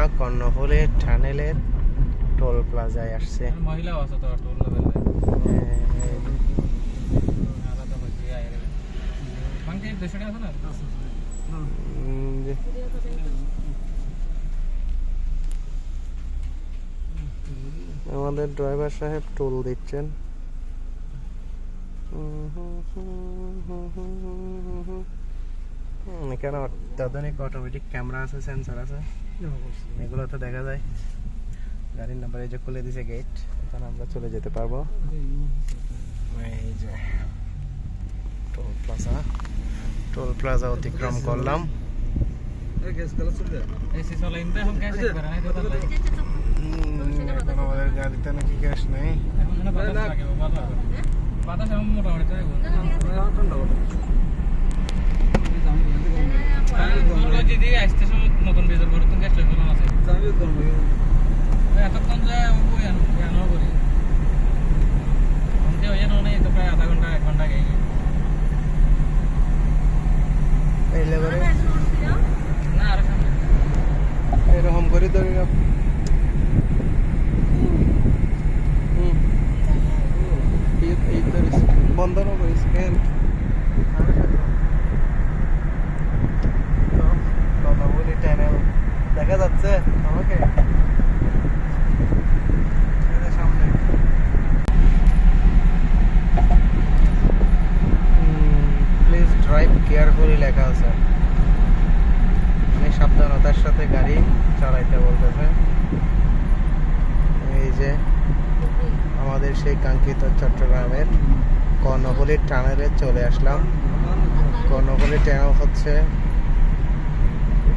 আমরা কর্ণফুলি টানেলের টোল প্লাজায় আসছে। মহিলাও আছে তো টোল আমাদের ড্রাইভার সাহেব টোল দিচ্ছেন। হুম, এখানে অত্যাধুনিক অটোমেটিক ক্যামেরা আছে সেন্সর আছে। এগুলো তো দেখা যায়। গাড়ির নাম্বার এই যে খুলে দিছে গেট এখানে আমরা চলে যেতে পারব। এই যে টোল প্লাজা টোল প্লাজা অতিক্রম করলাম। আমাদের গাড়িতে নাকি গ্যাস নেই তাই তোর যদি আসতে সময় নতুন বেজার করে তুমি গ্যাস লাগবে না আছে এতক্ষণ যে ওই আনো আনো করি অন্তে হয়ে না নেই তো প্রায় আধা ঘণ্টা এক ঘণ্টা গেই এই লেবারে না আর সামনে এরকম করে ধরি না হুম। এই- এই ধরিস বন্ধ না করিস কেন কথা বলি টানেল দেখা যাচ্ছে আমাকে এই যে সামনে প্লিজ ড্রাইভ কেয়ারফুলি লেখা আছে। মানে সাবধানতার সাথে গাড়ি চালাইতে বলতেছে। এই যে আমাদের সেই কাঙ্ক্ষিত চট্টগ্রামের কর্ণফুলি টানেলে চলে আসলাম। কর্ণফুলি টানেল হচ্ছে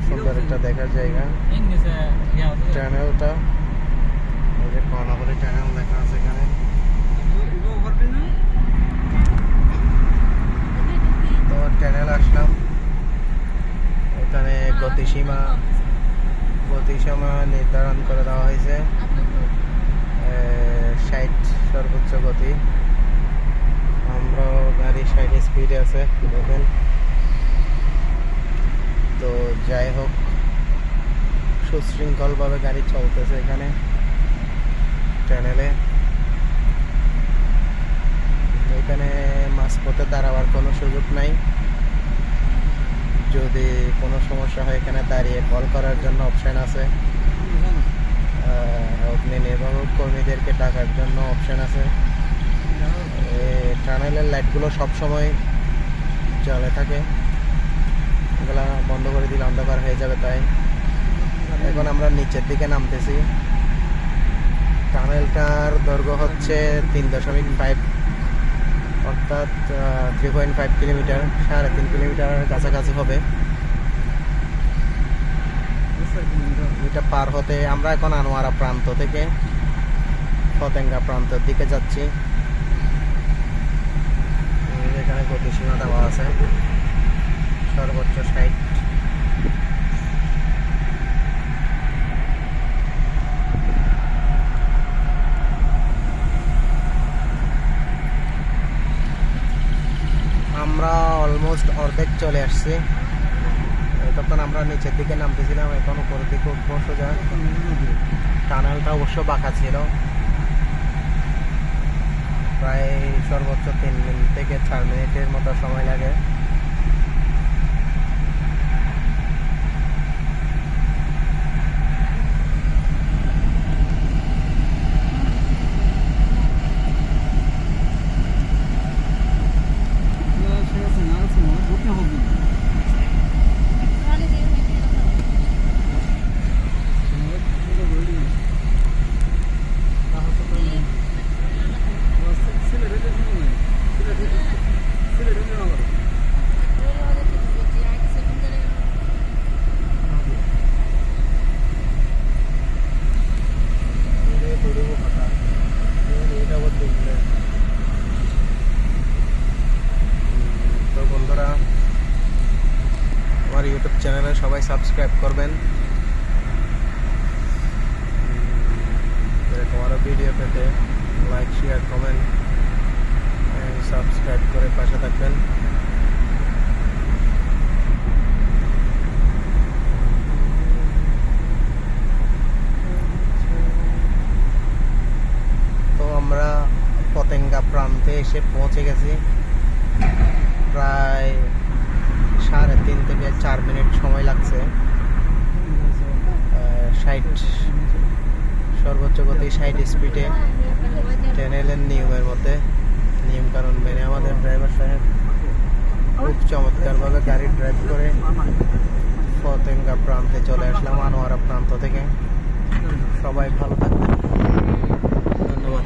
সুন্দর একটা দেখার জায়গা। টানেলটা এই যে কর্ণফুলি টানেল লেখা আছে এখানে তো টানেল আসলাম এখানে গতিসীমা গতিসীমা নির্ধারণ করে দেওয়া হয়েছে। ষাট সর্বোচ্চ গতি। আমরা গাড়ি ষাট স্পিডে আছে, দেখেন। তো যাই হোক, সুশৃঙ্খলভাবে গাড়ি চলতেছে এখানে চ্যানেলে এখানে মাঝপথে দাঁড়াবার কোনো সুযোগ নাই। যদি কোনো সমস্যা হয় এখানে দাঁড়িয়ে কল করার জন্য অপশান আছে। আহ, অগ্নি নির্বাহক কর্মীদেরকে ডাকার জন্য অপশান আছে। টানেলের লাইটগুলো সবসময় জ্বলে থাকে। এগুলা বন্ধ করে দিলে অন্ধকার হয়ে যাবে তাই। এখন আমরা নিচের দিকে নামতেছি। টানেলটার দৈর্ঘ্য হচ্ছে তিন দশমিক ফাইভ অর্থাৎ থ্রি পয়েন্ট ফাইভ কিলোমিটার, সাড়ে তিন কিলোমিটার কাছাকাছি হবে। এটা পার হতে আমরা এখন আনোয়ারা প্রান্ত থেকে ফতেঙ্গা প্রান্তের দিকে যাচ্ছি। এখানে গতিসীমা দেওয়া আছে। সর্বোচ্চ ষাট আমরা অলমোস্ট অর্ধেক চলে আসছে। তখন আমরা নিচের দিকে নামতেছিলাম, এখন উপরের দিকে উঠবো যায় টানেলটা অবশ্য বাঁকা ছিল। প্রায় সর্বোচ্চ তিন মিনিট থেকে চার মিনিটের মতো সময় লাগে। সবাই সাবস্ক্রাইব করবেন। এরকম আরও ভিডিও পেতে লাইক শেয়ার কমেন্ট সাবস্ক্রাইব করে পাশে থাকবেন। তো আমরা পতেঙ্গা প্রান্তে এসে পৌঁছে গেছি। চার মিনিট সময় লাগছে। ষাট, সর্বোচ্চ গতি ষাট স্পিডে ট্রেন এলেন নিয়মের মধ্যে। নিয়ম কারণ মেনে আমাদের ড্রাইভার সাহেব খুব চমৎকারভাবে গাড়ি ড্রাইভ করে ফতেঙ্গা প্রান্তে চলে আসলাম, আনোয়ারা প্রান্ত থেকে। সবাই ভালো থাকবেন। ধন্যবাদ।